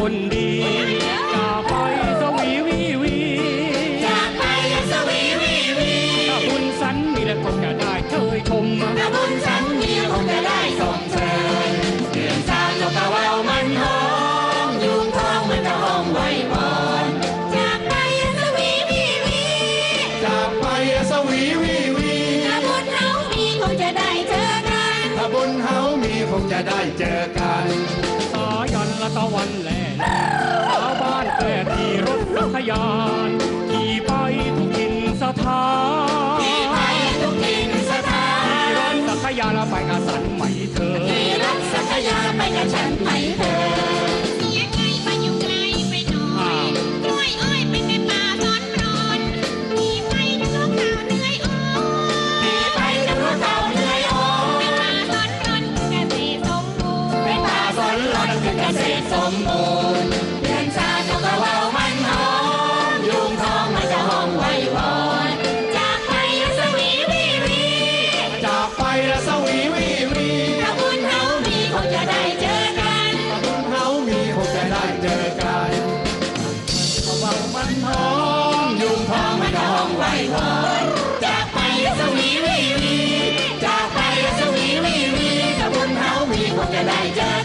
คนดีจากไปสวีวีวีจากไปยังสวีวีวีถ้าบุญสันมีแล้วคงจะได้เคยชมถ้าบุญสันมีคงจะได้ส่งเชิญเดือนสามนกกระเว่ามันหอมยุงทองมันจะหอมไว้บอนจากไปยังสวีวีวีจากไปสวีวีวีถ้าบุญเรามีคงจะได้เจอกันถ้าบุญเฮามีคงจะได้เจอกันสายันละตะวันแหล ยานขี่ไปทุกทินสถานที่ไปทุกทินสถานขี่รถจักยานไปกระสันไหมเธอที่รักสักยาไปกับฉันไหมเธอเสียใจมาอยู่ไกลไปหน่อยกล้วยอ้อยไปในป่าร้อนร้อนมีไปนโลกข่าวเหนื่อยอ่อมีไปกับรถเต่าเหนื่อยอ่อไปนป่าร้อนร้อนเกษตสมบูรณ์ไปป่า ละสวีวีวีถ้าบุญเฮามีคงจะได้เจอกันถ้บุญเฮามีคงจะได้เจอกันเขาบอมันหอมยุงพองมันหอมไว้หอจะไปละสวีวีวีจะไปละสวีวีวีถ้บุญเฮามีคงจะได้เจอ